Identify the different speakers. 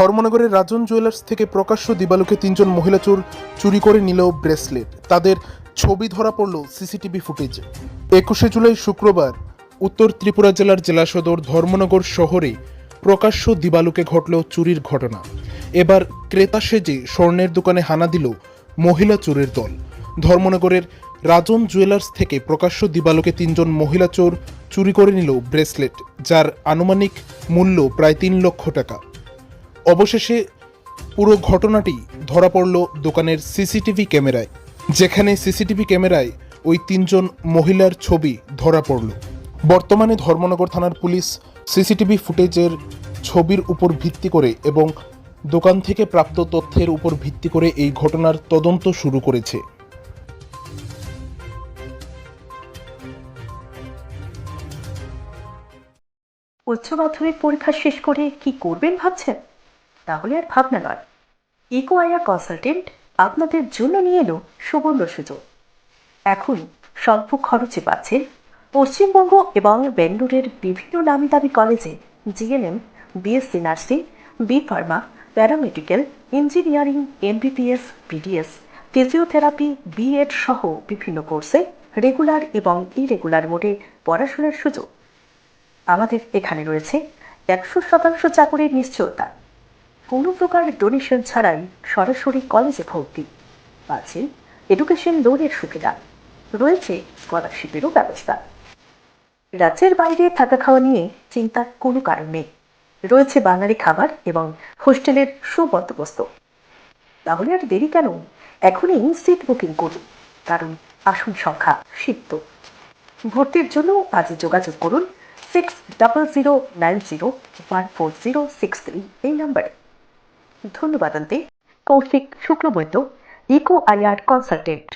Speaker 1: ধর্মনগরের রাজন jewellers থেকে প্রকাশ্য দিবালুকে তিনজন মহিলা চোর চুরি করে নিল ব্রেসলেট। তাদের ছবি ধরা পড়ল সিসিটিভি ফুটেজ। একুশে জুলাই শুক্রবার উত্তর ত্রিপুরা জেলার জেলা সদর ধর্মনগর শহরে প্রকাশ্য দিবালুকে ঘটল চুরির ঘটনা। এবার ক্রেতা সেজে স্বর্ণের দোকানে হানা দিল মহিলা চোরের দল। ধর্মনগরের রাজন জুয়েলার্স থেকে প্রকাশ্য দিবালোকে তিনজন মহিলা চোর চুরি করে নিল ব্রেসলেট, যার আনুমানিক মূল্য প্রায় তিন লক্ষ টাকা। অবশেষে পুরো ঘটনাটি ধরা পড়ল দোকানের সিসিটিভি ক্যামেরায়, যেখানে সিসিটিভি ক্যামেরায় ওই তিনজন মহিলার ছবি ধরা পড়ল। বর্তমানে ধর্মনগর থানার পুলিশ সিসিটিভি ফুটেজের ছবির উপর ভিত্তি করে এবং দোকান থেকে প্রাপ্ত তথ্যের উপর ভিত্তি করে এই ঘটনার তদন্ত শুরু করেছে।
Speaker 2: উচ্চ মাধ্যমিক পরীক্ষা শেষ করে কি করবেন ভাবছেন? তাহলে আর ভাবনা নয়। ইকো আইয়ার কনসালটেন্ট আপনাদের জন্য নিয়ে এলো সুবর্ণ সুযোগ। এখন স্বল্প খরচে পাচ্ছেন পশ্চিমবঙ্গ এবং বেঙ্গলোরের বিভিন্ন নামি দামি কলেজে GNM, BSc nursing, B pharma, paramedical, engineering, MBBS, BDS, physiotherapy, BEd সহ বিভিন্ন কোর্সে রেগুলার এবং ইরেগুলার মোডে পড়াশোনার সুযোগ। আমাদের এখানে রয়েছে একশো শতাংশ চাকরির নিশ্চয়তা। কোনো প্রকার ডোনেশন ছাড়াই সরাসরি কলেজে ভর্তি। আছে এডুকেশন লোনের সুবিধা। রয়েছে স্কলারশিপেরও ব্যবস্থা। রাজ্যের বাইরে থাকা খাওয়া নিয়ে চিন্তার কোনো কারণ নেই। রয়েছে বাঙালি খাবার এবং হোস্টেলের সুবন্দোবস্ত। তাহলে আর দেরি কেন? এখনই সিট বুকিং করুন, কারণ আসন সংখ্যা সিদ্ধ ভর্তির জন্য আজ যোগাযোগ করুন six double zero nine zero one four zero six three এই নাম্বারে ধন্যবাদ আন্তে Kaushik Shuklabaidya eco IR consultant.